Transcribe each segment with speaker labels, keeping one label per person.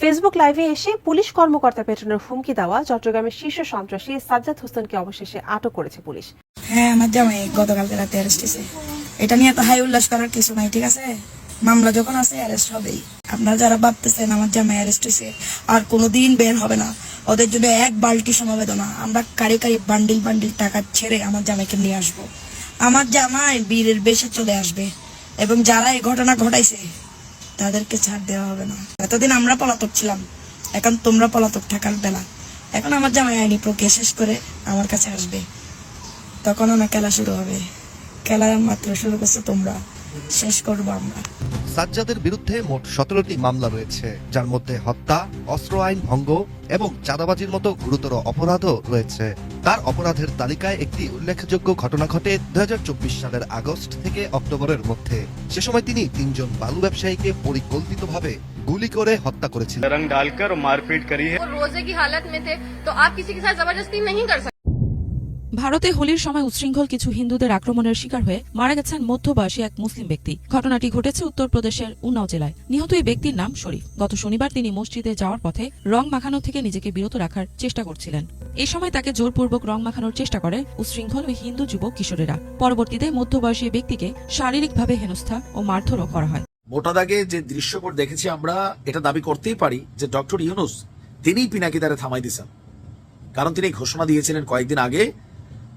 Speaker 1: Facebook লাইভে এসে police কর্মকর্তা পেটানোর হুমকি দেওয়া চট্টগ্রামের শীর্ষ সন্ত্রাসী সাজ্জাদ হোসেনকে অবশেষে আটক করেছে পুলিশ।
Speaker 2: হ্যাঁ আমার জামাই গতকালকে রাতে অ্যারেস্ট হয়েছে এটা নিয়ে তো হাই উল্লাস করার কিছু নাই, ঠিক আছে? মামলা যখন আছে অ্যারেস্ট হবেই। আপনারা যারা ভাবতেছেন আমার জামাই অ্যারেস্ট হয়েছে আর কোনোদিন বের হবে না। ওদের জন্য এক বালতি সমবেদনা, আমরা কারি কারি বান্ডিল বান্ডিল টাকা ছেড়ে আমার জামাইকে নিয়ে আসব। আমার জামাই বীরের বেশে চলে আসবে। এবং যারা এই ঘটনা ঘটাইছে তাদেরকে ছাড় দেওয়া হবে না। এতদিন আমরা পলাতক ছিলাম, এখন তোমরা পলাতক থাকার বেলা। এখন আমার জামাই আইনি প্রক্রিয়া শেষ করে আমার কাছে আসবে। তখন আমার খেলা শুরু হবে। খেলা মাত্র শুরু করছ তোমরা। শেষ করব আমরা।
Speaker 3: সাজ্জাদের বিরুদ্ধে মোট সতেরোটি মামলা রয়েছে যার মধ্যে হত্যা অস্ত্র আইন ভঙ্গ এবং চাঁদাবাজির মতো গুরুতর অপরাধও রয়েছে। তার অপরাধের তালিকায় একটি উল্লেখযোগ্য ঘটনা ঘটে দুই হাজার চব্বিশ সালের আগস্ট থেকে অক্টোবরের মধ্যে। সে সময় তিনি তিনজন বালু ব্যবসায়ীকে পরিকল্পিতভাবে গুলি করে হত্যা করেছিলেন।
Speaker 4: রং
Speaker 5: ডালকর মারপিট করি রোজে কি হালত মে তো আপ কিসি কে সাথ জবরদস্তি নহীं কর
Speaker 6: ভারতে হোলির সময় উচ্ছৃঙ্খল কিছু হিন্দুদের আক্রমণের শিকার হয়ে মারা গেছেন মধ্যবয়সী এক মুসলিম ব্যক্তি। ঘটনাটি ঘটেছে উত্তরপ্রদেশের উন্নাও জেলায়। নিহত এই ব্যক্তির নাম শরীফ। গত শনিবার তিনি মসজিদে যাওয়ার পথে রং মাখানো থেকে নিজেকে বিরত রাখার চেষ্টা করছিলেন। এ সময় তাকে জোরপূর্বক রং মাখানোর চেষ্টা করে উচ্ছৃঙ্খল ওই হিন্দু যুবক কিশোরেরা। পরবর্তীতে মধ্যবয়সী ব্যক্তিকে শারীরিকভাবে হেনস্থা ও মারধরও করা হয়।
Speaker 7: মোটা দাগে যে দৃশ্যপট দেখেছি আমরা, এটা দাবি করতেই পারি যে ডক্টর ইউনুস, তিনিই পিনাকি তারে থামাই দিয়েছেন। কারণ তিনি ঘোষণা দিয়েছিলেন কয়েকদিন আগে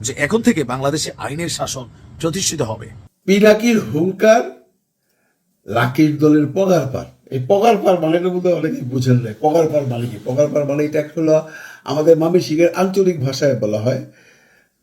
Speaker 7: যে এখন থেকে বাংলাদেশে আইনের শাসন প্রতিষ্ঠিত হবে।
Speaker 8: পিনাকির হুঙ্কার লাকির দলের পগার পার। এই পগার পার মানেটা বলতে অনেকে বুঝেন না পগার পার মানে কি? পগার পার মানে এটা হলো আমাদের মামি আঞ্চলিক ভাষায় বলা হয়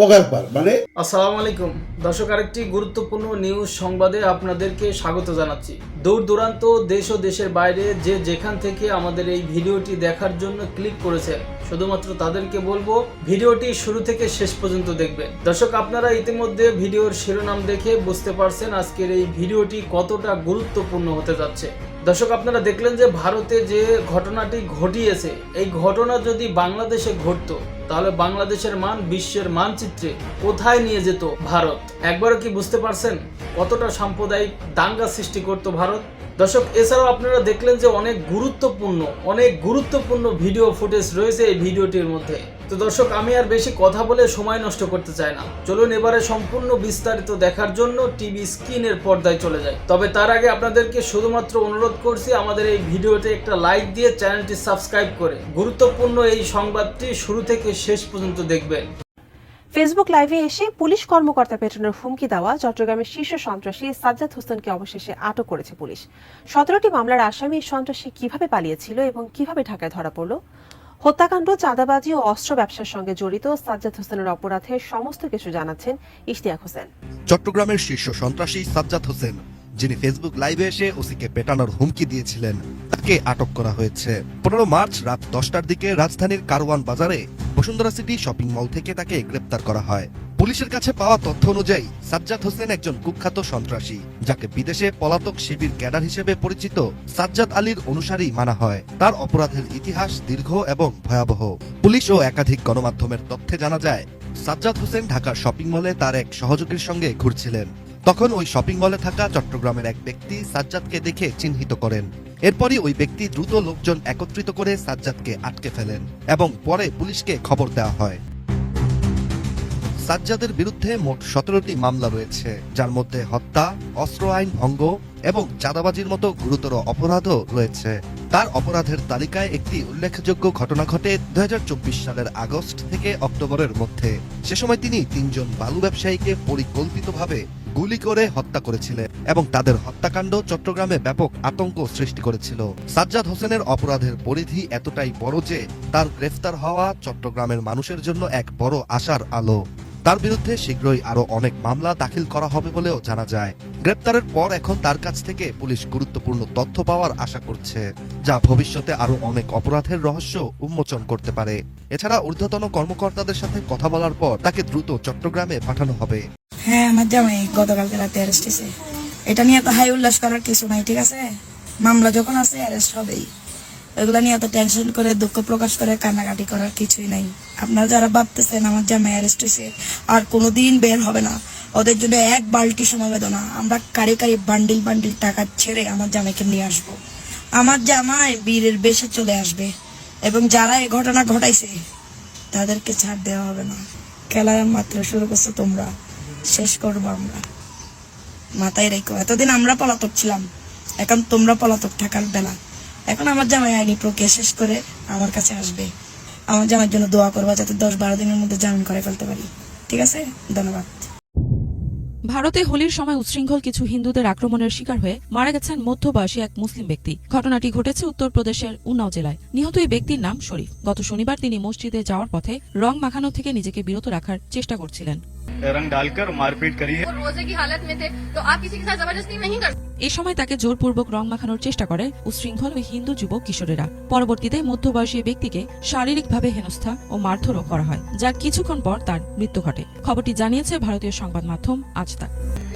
Speaker 8: পগার মানে?
Speaker 9: আসসালামু আলাইকুম। দর্শক, আরেকটি গুরুত্বপূর্ণ নিউজ সংবাদে আপনাদেরকে স্বাগত জানাচ্ছি। দূর দূরান্ত, দেশ ও দেশের বাইরে যে যেখান থেকে আমাদের এই ভিডিওটি দেখার জন্য ক্লিক করেছেন, শুধুমাত্র তাদেরকে বলব, ভিডিওটি শুরু থেকে শেষ পর্যন্ত দেখবেন। দর্শক, আপনারা ইতিমধ্যে ভিডিওর শিরোনাম দেখে বুঝতে পারছেন আজকের এই ভিডিওটি কতটা গুরুত্বপূর্ণ হতে যাচ্ছে। দর্শক, আপনারা দেখলেন যে ভারতে যে ঘটনাটি ঘটিয়েছে, এই ঘটনা যদি বাংলাদেশে ঘটতো তাহলে বাংলাদেশের মান, বিশ্বের মানচিত্রে কোথায় নিয়ে যেত ভারত? একবারও কি বুঝতে পারছেন কতটা সাম্প্রদায়িক দাঙ্গা সৃষ্টি করত ভারত? দর্শক, এছাড়াও আপনারা দেখলেন যে অনেক গুরুত্বপূর্ণ অনেক গুরুত্বপূর্ণ ভিডিও ফুটেজ রয়েছে এই ভিডিওটির মধ্যে। তো দর্শক, আমি আর বেশি কথা বলে সময় নষ্ট করতে চাই না। চলুন এবারে সম্পূর্ণ বিস্তারিত দেখার জন্য টিভি স্ক্রিনের পর্দায় চলে যায় তবে তার আগে আপনাদেরকে শুধুমাত্র অনুরোধ করছি, আমাদের এই ভিডিওতে একটা লাইক দিয়ে চ্যানেলটি সাবস্ক্রাইব করে। গুরুত্বপূর্ণ এই সংবাদটি শুরু থেকে শেষ পর্যন্ত দেখবেন।
Speaker 1: ফেসবুক লাইভে এসে পুলিশ কর্মকর্তা পেটানোর হুমকি দেওয়া চট্টগ্রামের শীর্ষ সন্ত্রাসী সাজ্জাদ হোসেনকে অবশেষে আটক করেছে পুলিশ। সতেরোটি মামলার আসামি সন্ত্রাসী কীভাবে পালিয়েছিল এবং কীভাবে ঢাকায় ধরা পড়ল? হত্যাকাণ্ড, চাঁদাবাজি ও অস্ত্র ব্যবসার সঙ্গে জড়িত সাজ্জাদ হোসেনের অপরাধের সমস্ত কিছু জানাচ্ছেন ইশতিয়াক হোসেন।
Speaker 3: চট্টগ্রামের শীর্ষ সন্ত্রাসী সাজ্জাদ হোসেন, যিনি ফেসবুক লাইভে এসে ওসিকে পেটানোর হুমকি দিয়েছিলেন, তাকে আটক করা হয়েছে। পনেরো মার্চ রাত দশটার দিকে রাজধানীর কারওয়ান বাজারে বসুন্ধরা সিটি শপিং মল থেকে তাকে গ্রেপ্তার করা হয়। পুলিশের কাছে পাওয়া তথ্য অনুযায়ী, সাজ্জাদ হোসেন একজন কুখ্যাত সন্ত্রাসী, যাকে বিদেশে পলাতক শিবির ক্যাডার হিসেবে পরিচিত সাজ্জাদ আলীর অনুসারী মানা হয়। তার অপরাধের ইতিহাস দীর্ঘ এবং ভয়াবহ। পুলিশ ও একাধিক গণমাধ্যমের তথ্যে জানা যায়, সাজ্জাদ হোসেন ঢাকার শপিং মলে তার এক সহযোগীর সঙ্গে ঘুরছিলেন। তখন ওই শপিং মলে থাকা চট্টগ্রামের এক ব্যক্তি সাজ্জাদকে দেখে চিহ্নিত করেন। এরপরই ওই ব্যক্তি দ্রুত লোকজন একত্রিত করে সাজ্জাদকে আটকে ফেলেন এবং পরে পুলিশকে খবর দেওয়া হয়। সাজ্জাদের বিরুদ্ধে মোট সতেরোটি মামলা রয়েছে। যার মধ্যে হত্যা, অস্ত্র আইন ভঙ্গ এবং চাঁদাবাজির মতো গুরুতর অপরাধও রয়েছে। তার অপরাধের তালিকায় একটি উল্লেখযোগ্য ঘটনা ঘটে দুই হাজার চব্বিশ সালের আগস্ট থেকে অক্টোবরের মধ্যে। সে সময় তিনি তিনজন বালু ব্যবসায়ীকে পরিকল্পিতভাবে গুলি করে হত্যা করেছিলেন এবং তাদের হত্যাকাণ্ড চট্টগ্রামে ব্যাপক আতঙ্ক সৃষ্টি করেছিল। সাজ্জাদ হোসেনের অপরাধের পরিধি এতটাই বড় যে তার গ্রেফতার হওয়া চট্টগ্রামের মানুষের জন্য এক বড় আশার আলো। তার বিরুদ্ধে শীঘ্রই আরও অনেক মামলা দাখিল করা হবে বলেও জানা যায়। গ্রেপ্তারের পর এখন তার কাছ থেকে পুলিশ গুরুত্বপূর্ণ তথ্য পাওয়ার আশা করছে, যা ভবিষ্যতে আরও অনেক অপরাধের রহস্য উন্মোচন করতে পারে। এছাড়া ঊর্ধ্বতন কর্মকর্তাদের সাথে কথা বলার পর তাকে দ্রুত চট্টগ্রামে পাঠানো হবে।
Speaker 2: হ্যাঁ আমার জামাই গতকালকে রাতে অ্যারেস্ট এটা নিয়ে তো হাই উল্লাস করার কিছু নাই, ঠিক আছে? মামলা যখন আছে অ্যারেস্ট হবেই। এগুলা নিয়ে এত টেনশন করে, দুঃখ প্রকাশ করে, কান্নাকাটি করার কিছুই নাই। আপনারা যারা ভাবতেছেন আমার জামাই অ্যারেস্ট হয়েছে, আর কোনোদিন বের হবে না। ওদের জন্য এক বালতি সমবেদনা আমরা কারি কারি বান্ডিল বান্ডিল টাকা ছেড়ে আমার জামাইকে নিয়ে আসব। আমার জামাই বীরের বেশে চলে আসবে। এবং যারা এই ঘটনা ঘটাইছে, তাদেরকে ছাড় দেওয়া হবে না। খেলা মাত্র শুরু করছ তোমরা। শেষ করব আমরা। মাথায় রেখো। এতদিন আমরা পলাতক ছিলাম। এখন তোমরা পলাতক থাকার বেলা। এখন আমার জামাই আইনি প্রক্রিয়া শেষ করে আমার কাছে আসবে আমার জামাইয়ের জন্য দোয়া করবা যাতে দশ বারো দিনের মধ্যে জামিন করে ফেলতে পারি ঠিক আছে ধন্যবাদ
Speaker 6: ভারতে হোলির সময় উচ্ছৃঙ্খল কিছু হিন্দুদের আক্রমণের শিকার হয়ে মারা গেছেন মধ্যবয়সী এক মুসলিম ব্যক্তি ঘটনাটি ঘটেছে উত্তরপ্রদেশের উন্নাও জেলায় নিহত এই ব্যক্তির নাম শরীফ গত শনিবার তিনি মসজিদে যাওয়ার পথে রং মাখানো থেকে নিজেকে বিরত রাখার চেষ্টা করছিলেন
Speaker 4: रंग डालकर मारपीट करी है
Speaker 5: वो रोजे की हालत में थे तो आप किसी के साथ जबरदस्ती नहीं कर
Speaker 6: এ সময় তাকে জোরপূর্বক রং মাখানোর চেষ্টা করে উচ্ছৃঙ্খল ওই হিন্দু যুবক কিশোরেরা। পরবর্তীতে মধ্যবয়সী ব্যক্তিকে শারীরিকভাবে হেনস্থা ও মারধরও করা হয় যার কিছুক্ষণ পর তার মৃত্যু ঘটে। খবরটি জানিয়েছে ভারতীয় সংবাদ মাধ্যম আজ তাক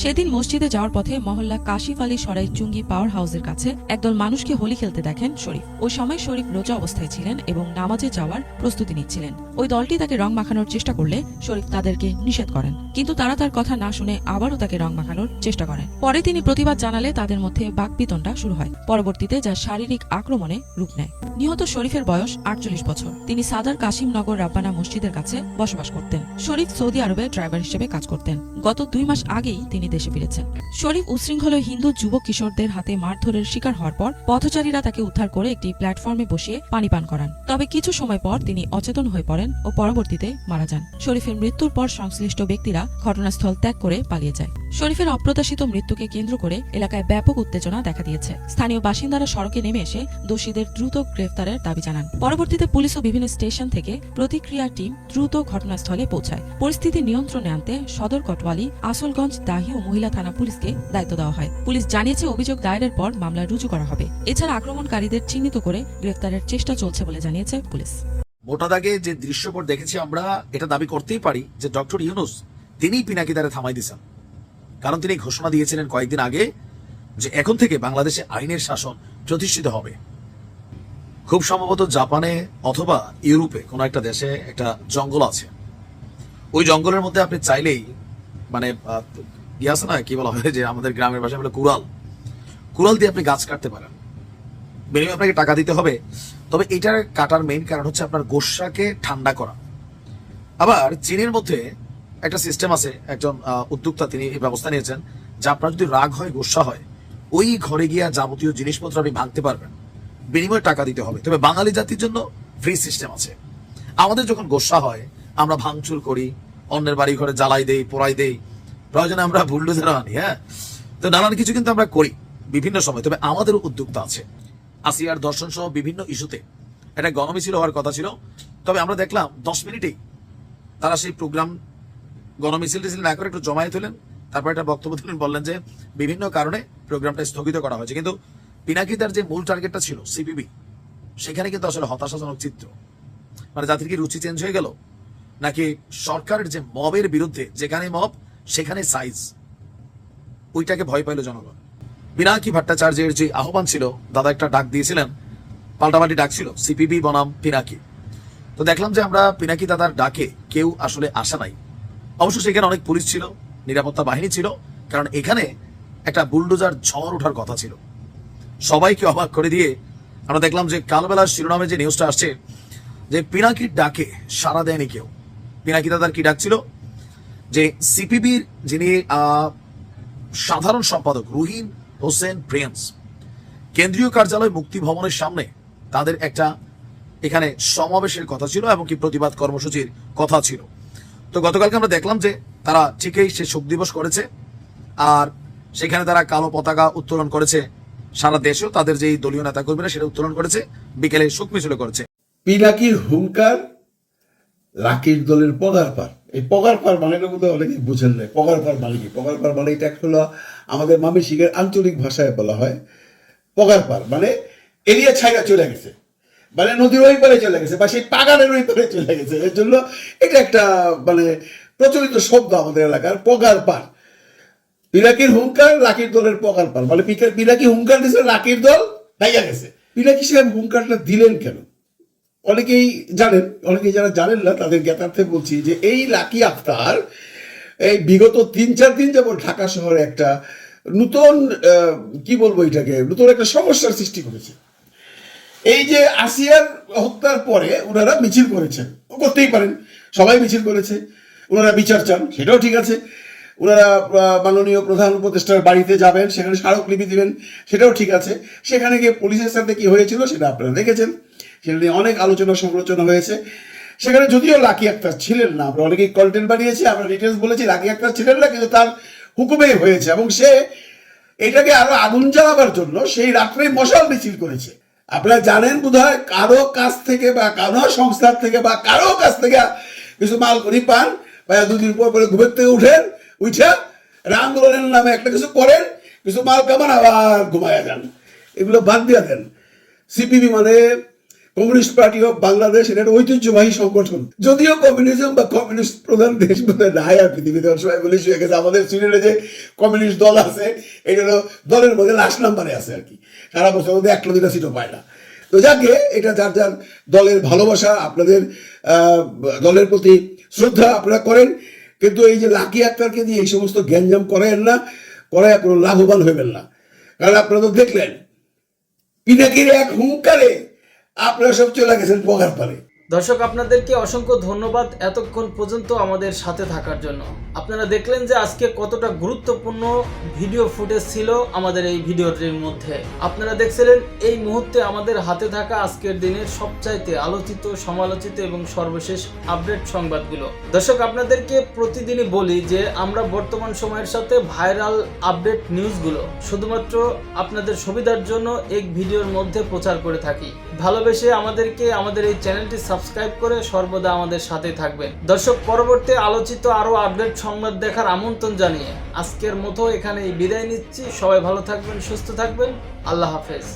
Speaker 6: সেদিন মসজিদে যাওয়ার পথে মহল্লা কাশিফ আলী সরাই চুঙ্গি পাওয়ার হাউসের কাছে একদল মানুষকে হোলি খেলতে দেখেন শরীফ। ওই সময় শরীফ রোজা অবস্থায় ছিলেন এবং নামাজে যাওয়ার প্রস্তুতি নিচ্ছিলেন। ওই দলটি তাকে রং মাখানোর চেষ্টা করলে শরীফ তাদেরকে নিষেধ করেন, কিন্তু তারা তার কথা না শুনে আবারও তাকে রং মাখানোর চেষ্টা করেন। পরে তিনি প্রতিবাদ জানালে তাদের মধ্যে বাকবিতণ্ডা শুরু হয়। পরবর্তীতে যা শারীরিক আক্রমণে রূপ নেয়। নিহত শরীফের বয়স আটচল্লিশ বছর। তিনি সাদার কাশিমনগর রাব্বানা মসজিদের কাছে বসবাস করতেন। শরীফ সৌদি আরবে ড্রাইভার হিসেবে কাজ করতেন। গত দুই মাস আগেই তিনি দেশে ফিরেছেন। শরীফ উশৃঙ্খল হিন্দু যুবক কিশোরদের হাতে মারধরের শিকার হওয়ার পর পথচারীরা তাকে উদ্ধার করে একটি প্ল্যাটফর্মে বসিয়ে পানি পান করান। তবে কিছু সময় পর তিনি অচেতন হয়ে পড়েন ও পরবর্তীতে মারা যান। শরীফের মৃত্যুর পর সংশ্লিষ্ট ব্যক্তিরা ঘটনাস্থল ত্যাগ করে পালিয়ে যায়। শরীফের অপ্রত্যাশিত মৃত্যুকে কেন্দ্র করে এলাকায় ব্যাপক উত্তেজনা দেখা দিয়েছে। স্থানীয় বাসিন্দারা সড়কে নেমে এসে দোষীদের দ্রুত গ্রেফতারের দাবি জানান। পরবর্তীতে পুলিশ ও বিভিন্ন স্টেশন থেকে প্রতিক্রিয়া টিম দ্রুত ঘটনাস্থলে পৌঁছায়। পরিস্থিতি নিয়ন্ত্রণে আনতে সদর কটওয়ালি আসলগঞ্জ, দাহি ও মহিলা থানা পুলিশকে দায়িত্ব দেওয়া হয়। পুলিশ জানিয়েছে, অভিযোগ দায়েরের পর মামলা রুজু করা হবে। এছাড়া আক্রমণকারীদের চিহ্নিত করে গ্রেফতারের চেষ্টা চলছে বলে জানিয়েছে পুলিশ।
Speaker 7: মোটা দাগে যে দৃশ্যপট দেখেছি আমরা, এটা দাবি করতেই পারি যে ডক্টর ইউনুস তিনি পিনাকিদারে থামাই দিয়েছেন। কারণ তিনি ঘোষণা দিয়েছিলেন কয়েকদিন আগে যে এখন থেকে বাংলাদেশে আইনের শাসন প্রতিষ্ঠিত হবে। খুব সম্ভবত জাপানে অথবা ইউরোপে কোনো একটা দেশে একটা জঙ্গল আছে। ওই জঙ্গলের মধ্যে আপনি চাইলেই মানে ইয়ে আছে না, কি বলা হয়, যে আমাদের গ্রামের ভাষায় বলে কুড়াল। কুড়াল দিয়ে আপনি গাছ কাটতে পারেন। বিনিময়ে আপনাকে টাকা দিতে হবে। তবে এটার কাটার মেইন কারণ হচ্ছে আপনার গোসাকে ঠান্ডা করা। আবার চীনের মধ্যে একটা সিস্টেম আছে, একজন উদ্যোক্তা তিনি এই ব্যবস্থা নিয়েছেন, যে আপনার যদি রাগ হয়, গোসা হয়, ওই ঘরে গিয়া যাবতীয় জিনিসপত্র আপনি ভাঙতে পারবেন। বিনিময়ে টাকা দিতে হবে। তবে বাঙালি জাতির জন্য ফ্রি সিস্টেম আছে। আমাদের যখন গোসা হয়, আমরা ভাঙচুর করি, অন্যের বাড়ি ঘরে জ্বালাই দেই, পোড়াই দেই। প্রয়োজনে আমরা বুল্ডোজার আনি হ্যাঁ? তো নানান কিছু কিন্তু আমরা করি বিভিন্ন সময়। তবে আমাদেরও উদ্যোক্তা আছে। আসিয়ার দর্শন সহ বিভিন্ন ইস্যুতে। একটা গণমিছিল হওয়ার কথা ছিল। তবে আমরা দেখলাম দশ মিনিটেই তারা সেই প্রোগ্রাম গণমিছিল টিছিল না করে একটু জমায়েত হলেন। তারপর একটা বক্তব্য দিলেন, বললেন যে বিভিন্ন কারণে প্রোগ্রামটা স্থগিত করা হয়েছে। কিন্তু পিনাকি তার যে মূল টার্গেটটা ছিল, সিপিবি, সেখানে কিন্তু আসলে হতাশাজনক চিত্র। মানে জাতির কি রুচি চেঞ্জ হয়ে গেল? নাকি সরকারের যে মবের বিরুদ্ধে, যেখানে মব, সেখানে সাইজ ওইটাকে ভয় পাইল জনগণ। পিনাকি ভট্টাচার্যের যে আহ্বান ছিল, দাদা একটা ডাক দিয়েছিলেন, পাল্টাপাল্টি ডাক ছিল, সিপিবি বনাম পিনাকি। তো দেখলাম যে আমরা পিনাকি দাদার ডাকে কেউ আসলে আসা নাই। অবশ্য সেখানে অনেক পুলিশ ছিল, নিরাপত্তা বাহিনী ছিল, কারণ এখানে একটা বুলডোজার ঝড় ওঠার কথা ছিল। সবাইকে অবাক করে দিয়ে আমরা দেখলাম যে কালবেলার শিরোনামে যে নিউজটা আসছে, যে পিনাকির ডাকে সাড়া দেয়নি কেউ। পিনাকি দাদার কি ডাকছিল যে সিপিবির যিনি সাধারণ সম্পাদক রুহিন হোসেন প্রিন্স কেন্দ্রীয় কার্যালয় মুক্তি ভবনের সামনে তাদের একটা এখানে সমাবেশের কথা ছিল এবং কি প্রতিবাদ কর্মসূচির কথা ছিল। তো গতকালকে আমরা দেখলাম যে তারা ঠিকই সে শোক দিবস করেছে, আর সেখানে তারা কালো পতাকা উত্তোলন করেছে সারা দেশেও। তাদের যেই দলীয় নেতা কর্মীরা সেটা উত্তোলন করেছে, বিকেলে শোক মিছিল করেছে।
Speaker 8: পিনাকির হুঙ্কার লাকির দলের পগার পার। এই পগার পার মানেটা বোধহয় অনেকেই বুঝেন নাই। পগার পার মানে কি? পগার পার মানে এটা হলো আমাদের মামি শিখের আঞ্চলিক ভাষায় বলা হয় পগার পার। মানে এরিয়া ছাইরা চলে গেছে। মানে নদীর ওই পারে চলে গেছে, বা সেই পাগানের ওই পারে চলে গেছে। এর জন্য এটা একটা মানে প্রচলিত শব্দ আমাদের এলাকার, পগার পার। পিনাকির হুঙ্কার লাকির দলের পগার পার। মানে পিনাকি হুঙ্কার দিছে লাকির দল ভাইয়া গেছে। পিনাকি সাহেব হুঙ্কারটা দিলেন কেন? অনেকেই জানেন, অনেকেই যারা জানেন না, তাদের জ্ঞাতার্থে বলছি যে এই লাকি আক্তার এই বিগত তিন, চার দিন যেমন ঢাকা শহরে একটা নতুন কি বলব এটাকে, নতুন একটা সমস্যার সৃষ্টি করেছে। এই যে আসিয়ার হত্যার পরে ওনারা মিছিল করেছেন। করতেই পারেন। সবাই মিছিল করেছে। ওনারা বিচার চান, সেটাও ঠিক আছে। ওনারা মাননীয় প্রধান উপদেষ্টার বাড়িতে যাবেন, সেখানে স্মারকলিপি দিবেন, সেটাও ঠিক আছে। সেখানে গিয়ে পুলিশের সাথে কি হয়েছিল সেটা আপনারা দেখেছেন। সেটা নিয়ে অনেক আলোচনা সমালোচনা হয়েছে। সেখানে যদিও লাকি আক্তার ছিলেন না, আমরা অনেকেই কন্টেন্ট বানিয়েছি, আমরা ডিটেলস বলেছি, লাকি আক্তার ছিলেন না, কিন্তু তার হুকুমেই হয়েছে। এবং সে এটাকে আরও আগুন জ্বালাবার জন্য সেই রাত্রে মশাল মিছিল করেছে। আপনারা জানেন বোধ হয় কারও কাছ থেকে বা কারও সংস্থার থেকে বা কারও কাছ থেকে কিছু মাল করি পান, বা দুদিন পর পরে ঘুমের থেকে উঠেন, উঠা আন্দোলনের নামে একটা কিছু করেন, কিছু মাল কামান আবার ঘুমায় যান। এগুলো বাদ দিয়া দেন। সিপিবি মানে কমিউনিস্ট পার্টি অফ বাংলাদেশ, এটা ঐতিহ্যবাহী সংগঠন। যদিও কমিউনিজম বা কমিউনিস্ট প্রধান দেশ বোধহয় নাই, আর পৃথিবীতে সময় বলে, শুয়ে গেছে আমাদের সুইডেনে যে কমিউনিস্ট দল আছে, এটা দলের মধ্যে লাস্ট নাম্বারে আছে আর কি। সারা বছর মধ্যে একটা দুটা সিটও পায় না। তো যাকে, এটা যার যার দলের ভালোবাসা, আপনাদের দলের প্রতি শ্রদ্ধা আপনারা করেন, কিন্তু এই যে লাকি আক্তারকে দিয়ে এই সমস্ত গ্যাঞ্জাম করেন না, করায় কোনো লাভবান হইবেন না। কারণ আপনারা তো দেখলেন, পিনাকির এক হুঙ্কারে আপনারা সব চলে গেছেন পগার পারে
Speaker 9: দর্শক, আপনাদেরকে অসংখ্য ধন্যবাদ এতক্ষণ পর্যন্ত আমাদের সাথে থাকার জন্য। আপনারা দেখলেন যে আজকে কতটা গুরুত্বপূর্ণ ভিডিও ফুটেজ ছিল আমাদের এই ভিডিওটির মধ্যে। আপনারা দেখছিলেন এই মুহূর্তে আমাদের হাতে থাকা আজকের দিনের সবচাইতে আলোচিত, সমালোচিত এবং সর্বশেষ আপডেট সংবাদগুলো। দর্শক, আপনাদেরকে প্রতিদিনই বলি যে আমরা বর্তমান সময়ের সাথে ভাইরাল আপডেট নিউজগুলো শুধুমাত্র আপনাদের সুবিধার জন্য এক ভিডিওর মধ্যে প্রচার করে থাকি। ভালোবেসে আমাদেরকে আমাদের এই চ্যানেলটি সাবস্ক্রাইব করে সর্বদা আমাদের সাথে থাকবেন। দর্শক, পরবর্তী আলোচিত আরও আপডেট সংবাদ দেখার আমন্ত্রণ জানিয়ে আজকের মতো এখানেই বিদায় নিচ্ছি। সবাই ভালো থাকবেন, সুস্থ থাকবেন। আল্লাহ হাফেজ।